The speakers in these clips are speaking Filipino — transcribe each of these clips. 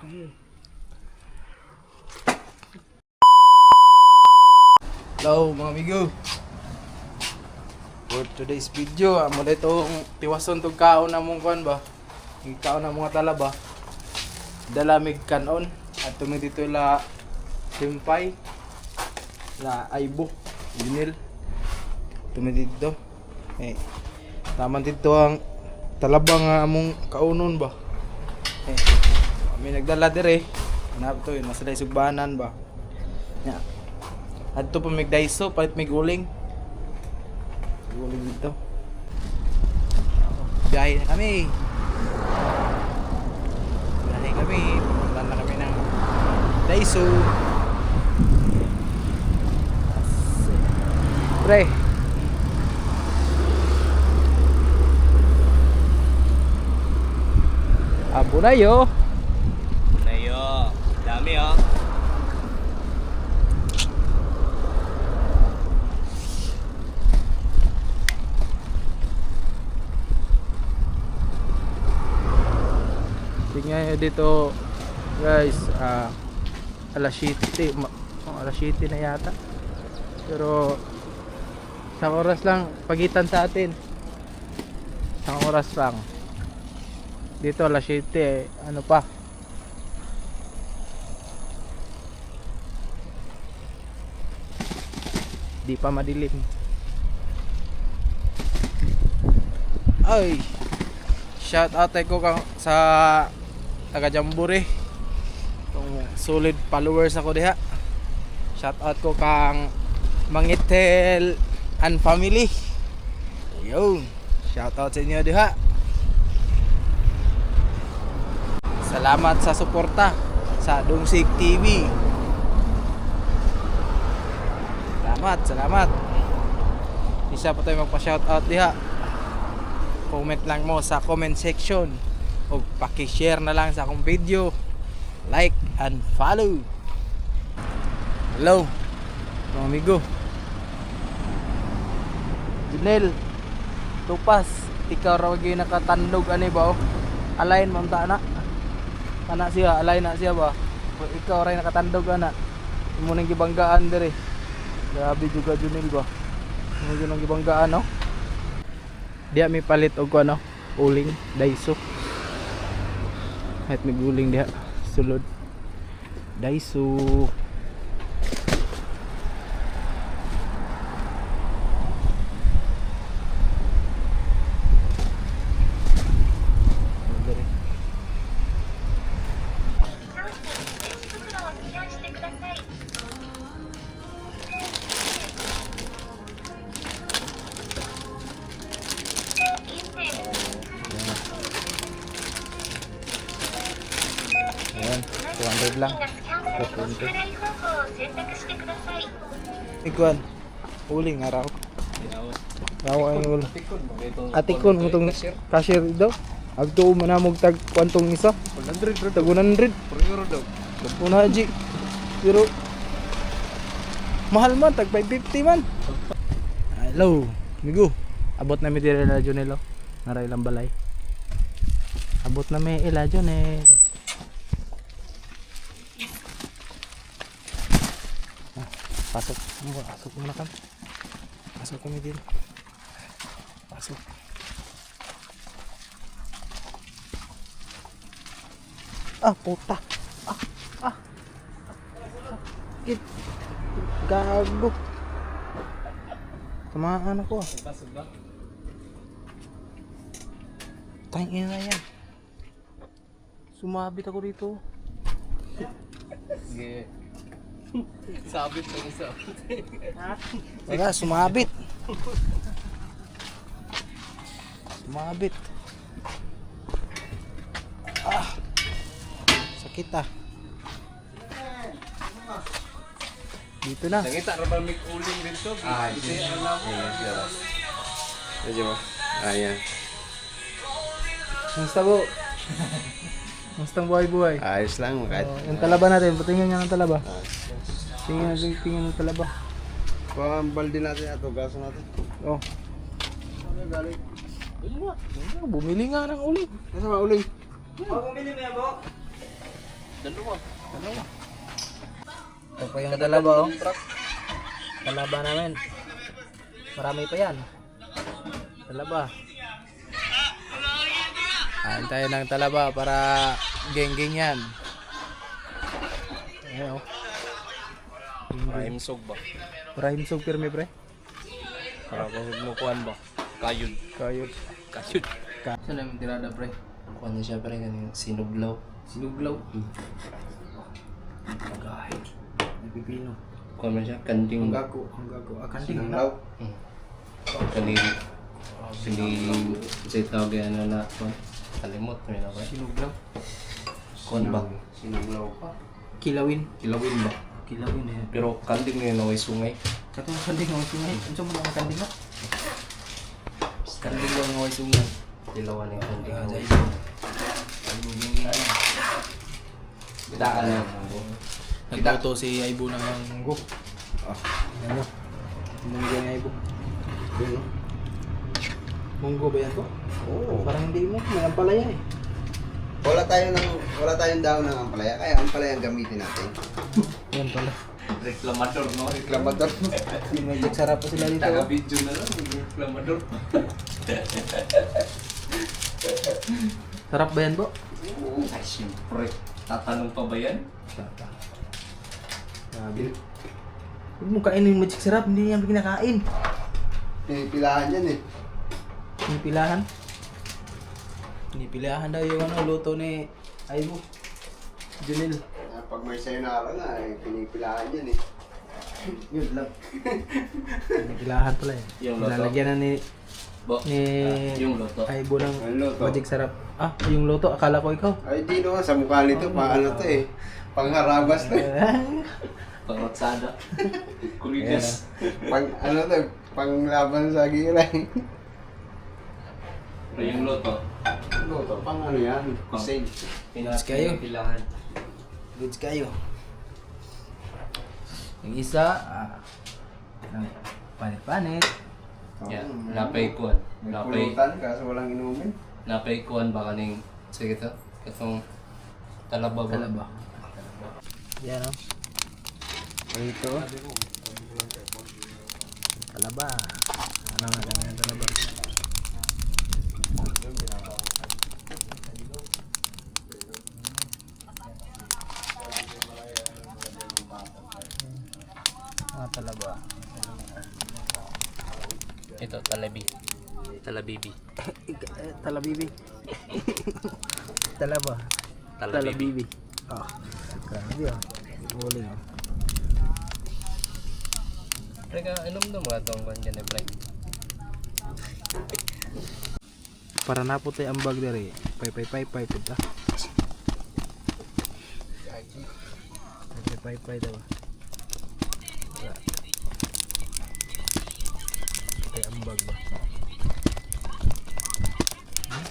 Hello mga amigo. For today's video, amo na itong tiwason tong kaon na mong kuan ba? Yung kaon na mga tala ba? Dalamig kanon at tumi dito la simpay la aibo binil tumi dito eh taman dito ang talaba nga among kaunon ba eh kami nagdala dire hanap to yun nasa sugbanan ba nya Adto pa mig daiso, palit mig uling. Uling dito. Biyahe na kami. Biyahe kami. Pumunta na kami ng daiso. Pre. Abo na yo. Nayo, dami oh. Nyo dito guys ah alas 7 ma- oh, alas 7 na yata. Pero isang oras lang pagitan sa atin. Isang oras lang. Dito alas 7 eh, ano pa? Di pa madilim. Ay! Shout out ko sa taga Jambure Itong solid followers ako diha. Shout out ko kang Mangitel and family. Yo shout out sa inyo diha. Salamat sa suporta sa Dungsig TV salamat salamat. Isa pa tayo magpa shout out diha. Comment lang mo sa comment section o paki-share na lang sa akong video. Like and follow. Hello mga amigo. Junel tupas. Ikaw raw gyud nakatandog ani ba oh? alain man ta na ana siya alain na siya ba? Ikaw ray nakatandog ana. Imo nang gibanggaan dire grabe juga Junel ba? Mo nang gibanggaan no Diya may palit og ano, uling, daiso. Kahit may uling diha, sulod. Daiso. Ikuan, uling araw. Araw ay uling. Atikon mo tong cashier daw. Agto mo na tag kwantong isa. 100 tag 100. euro daw. Una ji. Pero mahal man tag 550 man. Hello, migo. Abot na mi dire na Junelo. Naray lang balay. Abot na mi ila Junel. Pasok. Ano, Pasok muna kami. Pasok kami din. Pasok. Ah, puta. Ah, ah. Sakit. Gago. Tamaan ako ah. Tangin na yan. Sumabit ako dito. Sige. Sabit na isa. Wala, sumabit. Sumabit. Ah. Sakit ah. Dito na. Nangita ra ba may uling dito? Ah, ito alam mo. Medyo mo. Ayan. Kamusta po? Kamusta buhay-buhay? Ayos lang. Kahit Oh, yung talaba natin, patingin niya ng talaba. Tingnan natin, tingnan ng talaba. Balde natin ito, gaso natin. Oh. Ano galing? Nga. Bumili nga ng uling. Nasa ba uling? Dalawa. Dalawa. Ito pa yung talaba oh. Talaba namin. Marami pa yan. Talaba. Kain tayo ng talaba para geng-geng yan. Ayan oh. Prime sog ba? Para himsog pirmi pre. Para kung mo kuhan ba? Kayod. Kayod. Kayod. Saan namin tirada pre? Kuhan niya siya pre kanina. Sinuglaw. Sinuglaw. Agay. Nagpipino. Kuhan mo siya. Kanding. Ang gago. Ang gago. Ah, kanding na. Sinanglaw. Kanil. Kanil. Sa tawag yan na na. Kalimot. May na ba? Sinuglaw. Kuhan ba? Sinanglaw pa. Kilawin. Kilawin ba? Kilawin na yan. Pero kanding na may sungay. Katong kanding ang sungay. Ano mo na ang kanding na? Kanding lang may sungay. Dilawan yung kanding. Ah, nga may dahil- sungay. Daan na. Nagluto si Aibo ng munggo. Ah, Ano? Munggo ni Aibo. yun no? Munggo ba yan po? Oo. Parang hindi mo. May ampalaya eh. Wala tayo ng wala tayong daon ng ampalaya, kaya ampalaya ang gamitin natin. Yan pala. Reklamador, no? Reklamador. May magic sarap pa sila dito. Taga-video na lang. Reklamador. Sarap ba yan po? Ay, siyempre. Tatanong pa ba yan? Grabe. Huwag mo kainin yung magic sarap. Hindi yan kinakain. Pinipilahan yan eh. Pinipilahan. Pinipilahan daw yung ano, luto ni Aibo. Junil. Ah, Pag may sayonara nga, eh, pinipilahan yan eh. Yun lang. Pinipilahan pala eh. Yung luto? Lalagyan na ni Bo, ni ah, yung loto. Aibo ng Ang luto. magic sarap. Ah, yung luto. Akala ko ikaw. Ay, di naman, sa mukha nito, pang ano to eh. Pangharabas to eh. Pangatsada. Kuligas. Pang ano to, panglaban sa giray. Pero yung loto. Ano to, pang ano yan? Pang- Sage. Pinas kayo. Pilahan. Goods kayo. Yung isa, ah, ng panit-panit. Yan. Napay kuhan. May Napay, pulutan, kaso walang inumin. napay kuhan ba kaning, sige to, katong talaba ba? Talaba. Yan o. Ito. Talaba. Ano nga kami ng talaba? Talaba. Ito, talabi. Talabibi. Eh, Talabibi. Talaba. Talabibi. Oh. Grabe oh. Huling oh. Teka, inom na mga itong kuhan dyan eh, pre. Para napot ay ambag dari. Pay pay pay pay punta. Pay pay pay pay daw. Ambag ba? Hmm?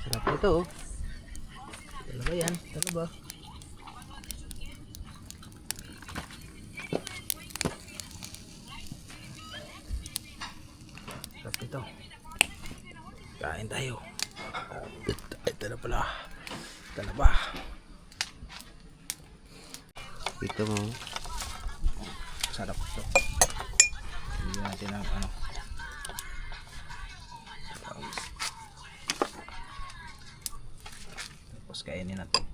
Sarap ito oh. Talaga yan. Talaga. Sarap ito. Kain tayo. Ito na pala. Ito na ba? Ito mo. Sarap kainin natin.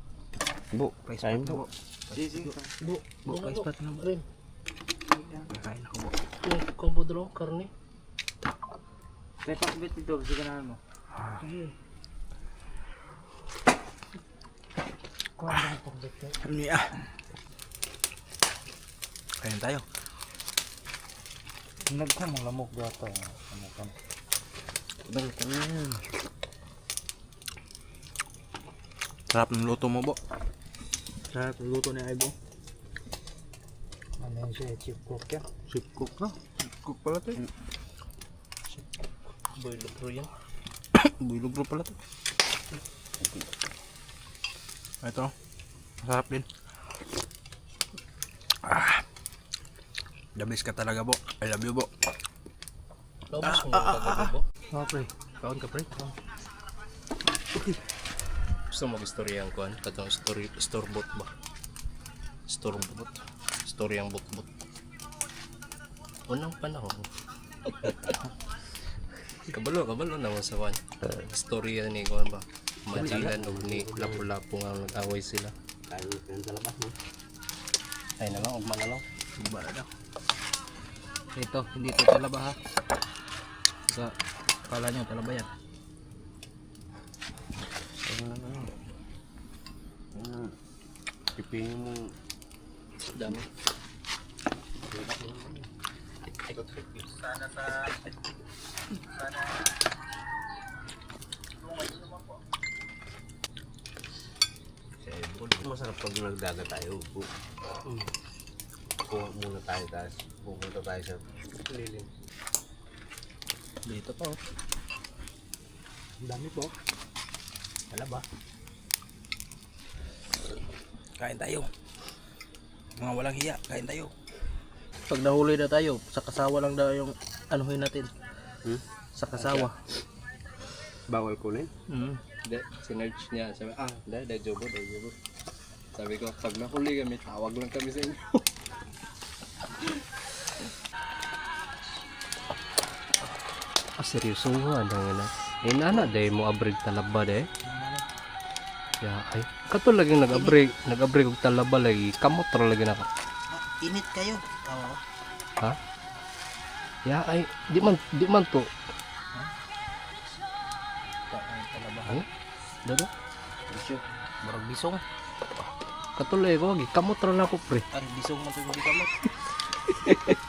Bu, Price kain bu. Bu, bu, price pot na po. Kain ako po. Kombo draw, karne. Pepak bit ito, sige na mo. Ano niya? Kain tayo. Nagka mo lamok data. Lamukan. Balik ka na. Sarap ng luto mo, Bo. Sarap ng luto ni Aibo. Ano yun siya? Chip cook yan? Chip cook na? Chip cook pala to. eh. Boy, lutro yan. Builog bro pala to. Ito. Masarap din. Ah. The best ka talaga, Bo. I love you, Bo. Lobos mo yung tagabo. Oh, pre. Kaon ka, pre. Kaon. Okay. Gusto mo istorya ang kuan? Katong story, storbot ba? Storbot? Story ang butbot. Unang panahon. kabalo, kabalo naman sa kuan. Storya ni kuan ba? Majilan o ni Lapu-Lapu nga nag-away sila. Tayo ng talabas mo. Ay na lang, ugma na lang. Iba na daw. Ito, hindi ito talaba ha. Sa kala nyo, talaba yan. Pipingin mo. Dami. Masarap pag nagdagat tayo. Bu- Kuha muna tayo tapos pupunta tayo sa lilim. Dito pa oh. Ang dami po. Talaba. Kain tayo. Mga walang hiya, kain tayo. Pag nahuli na tayo, sa kasawa lang daw yung anuhin natin. Hmm? Sa kasawa. Bawal kunin? Mm. Hindi, sinerge niya. Sabi, ah, dahil, dahil jobo, dahil jobo. Sabi ko, pag nahuli kami, tawag lang kami sa inyo. ah, seryoso nga, ano nga na. Eh, nana, dahil mo abrig talaba, dahil. Ya, ay, kato lagi nag-abrig, nag-abrig og talaba lagi, kamot ra lagi na ka. Init kayo. Oo. Ha? Ya, ay, di man, di man to. Talaba. Ano? Dado? Barang bisong. Katulay ko, lagi, kamot ra na ko, pre. Ang bisong man yung kamot.